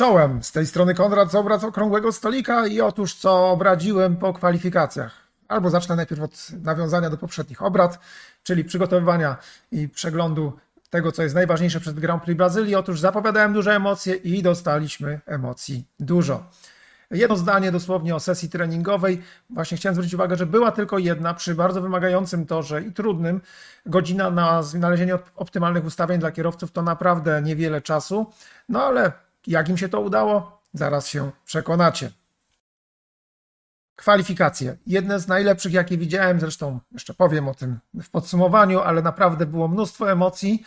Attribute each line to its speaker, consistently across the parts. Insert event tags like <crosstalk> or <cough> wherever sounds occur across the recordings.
Speaker 1: Czołem, z tej strony Konrad z obrad okrągłego stolika i otóż co obradziłem po kwalifikacjach. Albo zacznę najpierw od nawiązania do poprzednich obrad, czyli przygotowywania i przeglądu tego, co jest najważniejsze przed Grand Prix Brazylii. Otóż zapowiadałem duże emocje i dostaliśmy emocji dużo. Jedno zdanie dosłownie o sesji treningowej. Właśnie chciałem zwrócić uwagę, że była tylko jedna przy bardzo wymagającym torze i trudnym. Godzina na znalezienie op- optymalnych ustawień dla kierowców to naprawdę niewiele czasu. No ale jak im się to udało? Zaraz się przekonacie. Kwalifikacje. Jedne z najlepszych, jakie widziałem, zresztą jeszcze powiem o tym w podsumowaniu, ale naprawdę było mnóstwo emocji.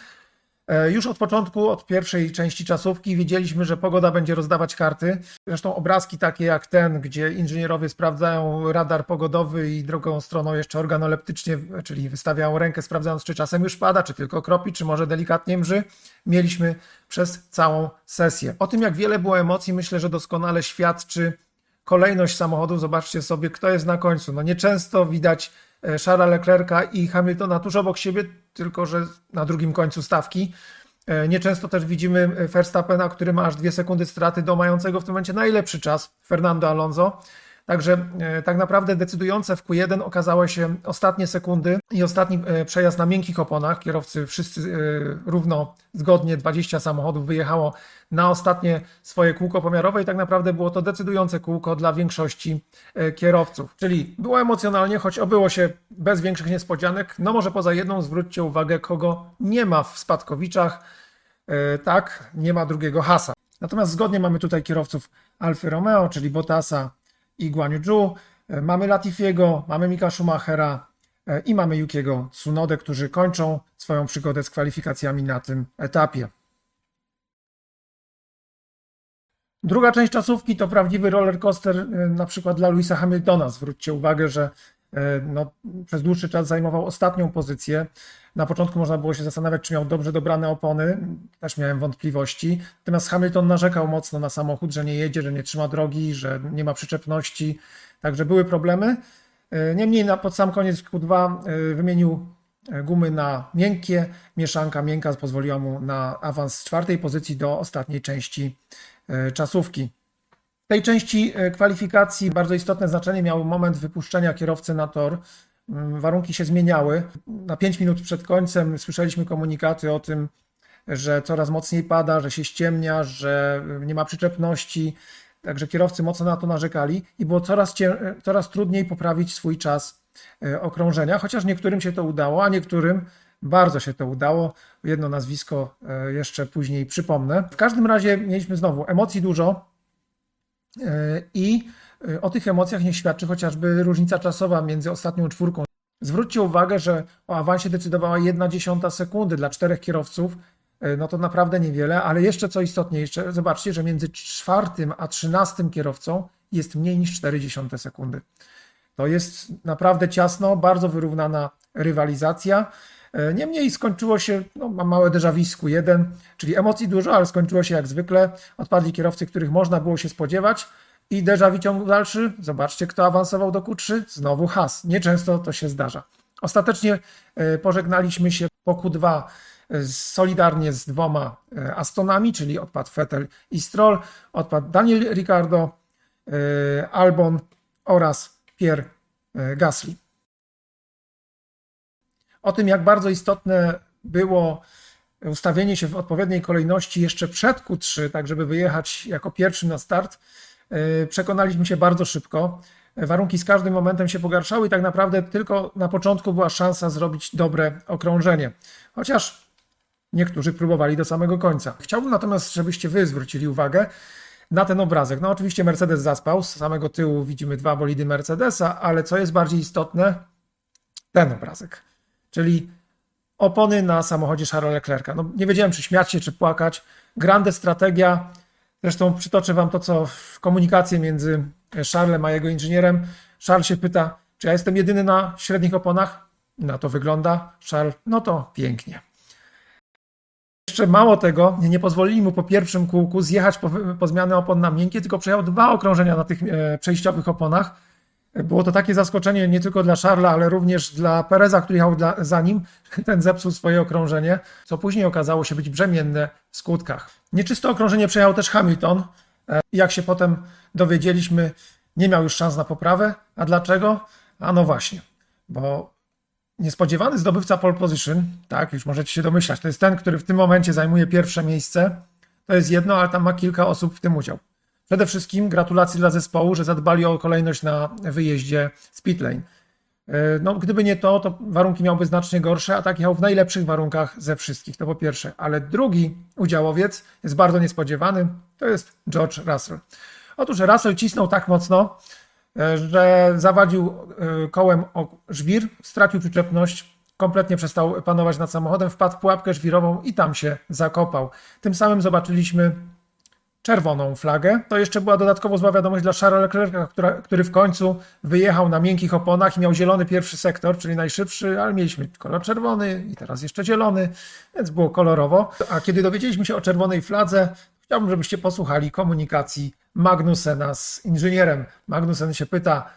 Speaker 1: E, Już od początku, od pierwszej części czasówki wiedzieliśmy, że pogoda będzie rozdawać karty. Zresztą obrazki takie jak ten, gdzie inżynierowie sprawdzają radar pogodowy i drugą stroną jeszcze organoleptycznie, czyli wystawiają rękę sprawdzając, czy czasem już pada, czy tylko kropi, czy może delikatnie mrzy, mieliśmy przez całą sesję. O tym, jak wiele było emocji, myślę, że doskonale świadczy kolejność samochodów. Zobaczcie sobie, kto jest na końcu. No nieczęsto widać Charlesa Leclerca i Hamiltona tuż obok siebie, tylko że na drugim końcu stawki. E, Nieczęsto też widzimy Verstappena, który ma aż dwie sekundy straty do mającego w tym momencie najlepszy czas Fernando Alonso. Także e, tak naprawdę decydujące w Q1 okazały się ostatnie sekundy i ostatni e, przejazd na miękkich oponach. Kierowcy wszyscy e, równo zgodnie 20 samochodów wyjechało na ostatnie swoje kółko pomiarowe i tak naprawdę było to decydujące kółko dla większości kierowców. Czyli było emocjonalnie, choć obyło się bez większych niespodzianek. No może poza jedną zwróćcie uwagę, kogo nie ma w spadkowiczach. Tak, nie ma drugiego hasa. Natomiast zgodnie mamy tutaj kierowców Alfy Romeo, czyli Bottasa i Guan Yu Zhou. E, Mamy Latifiego, mamy Mika Schumachera e, i mamy Yukiego Tsunodę, którzy kończą swoją przygodę z kwalifikacjami na tym etapie. Druga część czasówki to prawdziwy roller coaster e, na przykład dla Louisa Hamiltona. Zwróćcie uwagę, że no, przez dłuższy czas zajmował ostatnią pozycję. Na początku można było się zastanawiać, czy miał dobrze dobrane opony. Też miałem wątpliwości. Natomiast Hamilton narzekał mocno na samochód, że nie jedzie, że nie trzyma drogi, że nie ma przyczepności. Także były problemy. E, Niemniej na, pod sam koniec Q2 e, wymienił e, gumy na miękkie. Mieszanka miękka pozwoliła mu na awans z czwartej pozycji do ostatniej części e, czasówki. W tej części e, kwalifikacji bardzo istotne znaczenie miał moment wypuszczenia kierowcy na tor. Mm, Warunki się zmieniały. Na 5 minut przed końcem słyszeliśmy komunikaty o tym, że coraz mocniej pada, że się ściemnia, że nie ma przyczepności. Także kierowcy mocno na to narzekali i było coraz, cię, coraz trudniej poprawić swój czas e, okrążenia, chociaż niektórym się to udało, a niektórym bardzo się to udało. Jedno nazwisko e, jeszcze później przypomnę. W każdym razie mieliśmy znowu emocji dużo e, i e, o tych emocjach nie świadczy chociażby różnica czasowa między ostatnią czwórką. Zwróćcie uwagę, że o awansie decydowała 1 dziesiąta sekundy dla czterech kierowców. E, No to naprawdę niewiele, ale jeszcze co istotniejsze, zobaczcie, że między czwartym a trzynastym kierowcą jest mniej niż 0,4 sekundy. To jest naprawdę ciasno, bardzo wyrównana rywalizacja. E, Niemniej skończyło się, no, mam małe déjà Q1, czyli emocji dużo, ale skończyło się jak zwykle. Odpadli kierowcy, których można było się spodziewać. I déjà ciąg dalszy. Zobaczcie, kto awansował do Q3. Znowu Has. Nieczęsto to się zdarza. Ostatecznie e, pożegnaliśmy się po Q2 z- solidarnie z dwoma e, Astonami, czyli odpadł Vettel i Stroll, odpadł Daniel Ricciardo, e, Albon oraz Pierre e, Gasly. O tym, jak bardzo istotne było ustawienie się w odpowiedniej kolejności jeszcze przed Q3, tak żeby wyjechać jako pierwszy na start, e, przekonaliśmy się bardzo szybko. Warunki z każdym momentem się pogarszały i tak naprawdę tylko na początku była szansa zrobić dobre okrążenie. Chociaż niektórzy próbowali do samego końca. Chciałbym natomiast, żebyście wy zwrócili uwagę na ten obrazek. No oczywiście Mercedes zaspał, z samego tyłu widzimy dwa bolidy Mercedesa, ale co jest bardziej istotne, ten obrazek, czyli opony na samochodzie Charlesa Leclerca. No, nie wiedziałem, czy śmiać się, czy płakać. Grande strategia. Zresztą przytoczę wam to, co w komunikacji między Charlesem a jego inżynierem. Charles się pyta, czy ja jestem jedyny na średnich oponach? Na to wygląda. Charles, no to pięknie. Jeszcze mało tego, nie, pozwolili mu po pierwszym kółku zjechać po, po zmianę opon na miękkie, tylko przejechał dwa okrążenia na tych e, przejściowych oponach. Było to takie zaskoczenie nie tylko dla Charlesa, ale również dla Pereza, który jechał dla, za nim. <laughs> Ten zepsuł swoje okrążenie, co później okazało się być brzemienne w skutkach. Nieczyste okrążenie przejechał też Hamilton. E, Jak się potem dowiedzieliśmy, nie miał już szans na poprawę. A dlaczego? A no właśnie, bo niespodziewany zdobywca pole position, tak, już możecie się domyślać, to jest ten, który w tym momencie zajmuje pierwsze miejsce. To jest jedno, ale tam ma kilka osób w tym udział. Przede wszystkim gratulacje dla zespołu, że zadbali o kolejność na wyjeździe z pitlane. No, gdyby nie to, to warunki miałby znacznie gorsze, a tak jechał w najlepszych warunkach ze wszystkich, to po pierwsze. Ale drugi udziałowiec jest bardzo niespodziewany, to jest George Russell. Otóż Russell cisnął tak mocno, e, że zawadził e, kołem o żwir, stracił przyczepność, kompletnie przestał panować nad samochodem, wpadł w pułapkę żwirową i tam się zakopał. Tym samym zobaczyliśmy czerwoną flagę. To jeszcze była dodatkowo zła wiadomość dla Charlesa Leclerca, która, który w końcu wyjechał na miękkich oponach i miał zielony pierwszy sektor, czyli najszybszy, ale mieliśmy kolor czerwony i teraz jeszcze zielony, więc było kolorowo. A kiedy dowiedzieliśmy się o czerwonej fladze, chciałbym, żebyście posłuchali komunikacji Magnusena z inżynierem. Magnusen się pyta,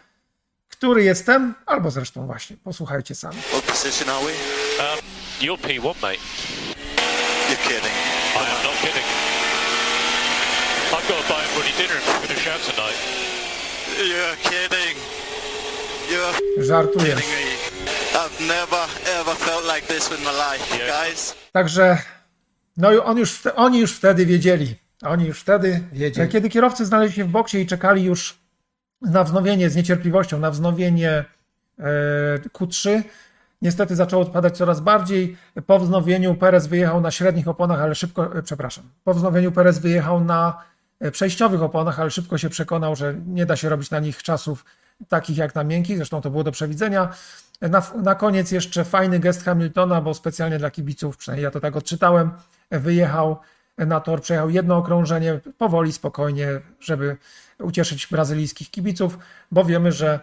Speaker 1: który jestem, albo zresztą właśnie, posłuchajcie sami.
Speaker 2: What position are we?
Speaker 3: Um, you're P1, mate.
Speaker 2: You're kidding. Guys.
Speaker 1: Także no i on już, oni już wtedy wiedzieli. Oni już wtedy wiedzieli. Kiedy kierowcy znaleźli się w boksie i czekali już na wznowienie z niecierpliwością, na wznowienie e, Q3, niestety zaczęło odpadać coraz bardziej. Po wznowieniu Perez wyjechał na średnich oponach, ale szybko, e, przepraszam, po wznowieniu Perez wyjechał na przejściowych oponach, ale szybko się przekonał, że nie da się robić na nich czasów takich jak na miękkich, zresztą to było do przewidzenia. Na, na koniec jeszcze fajny gest Hamiltona, bo specjalnie dla kibiców, przynajmniej ja to tak odczytałem, wyjechał na tor, przejechał jedno okrążenie, powoli, spokojnie, żeby ucieszyć brazylijskich kibiców, bo wiemy, że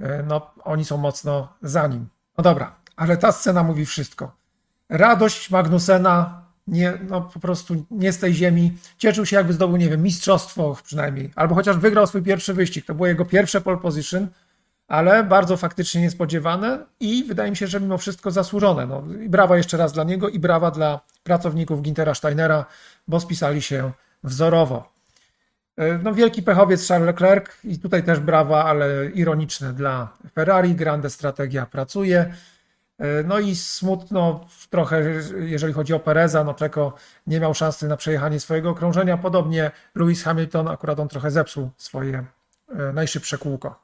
Speaker 1: e, no, oni są mocno za nim. No dobra, ale ta scena mówi wszystko. Radość Magnusena nie, no po prostu nie z tej ziemi. Cieszył się jakby zdobył, nie wiem, mistrzostwo przynajmniej, albo chociaż wygrał swój pierwszy wyścig. To było jego pierwsze pole position, ale bardzo faktycznie niespodziewane i wydaje mi się, że mimo wszystko zasłużone. No, i brawa jeszcze raz dla niego i brawa dla pracowników Gintera Steinera, bo spisali się wzorowo. E, No, wielki pechowiec Charles Leclerc i tutaj też brawa, ale ironiczne dla Ferrari. Grande strategia pracuje. E, No i smutno trochę, jeżeli chodzi o Pereza, no Czeko nie miał szansy na przejechanie swojego okrążenia. Podobnie Lewis Hamilton, akurat on trochę zepsuł swoje e, najszybsze kółko.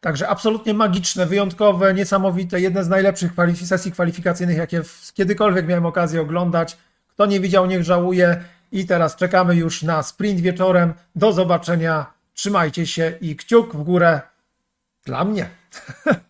Speaker 1: Także absolutnie magiczne, wyjątkowe, niesamowite, jedne z najlepszych sesji kwalifikacyjnych, jakie kiedykolwiek miałem okazję oglądać. Kto nie widział, niech żałuje. I teraz czekamy już na sprint wieczorem. Do zobaczenia. Trzymajcie się i kciuk w górę dla mnie. <laughs>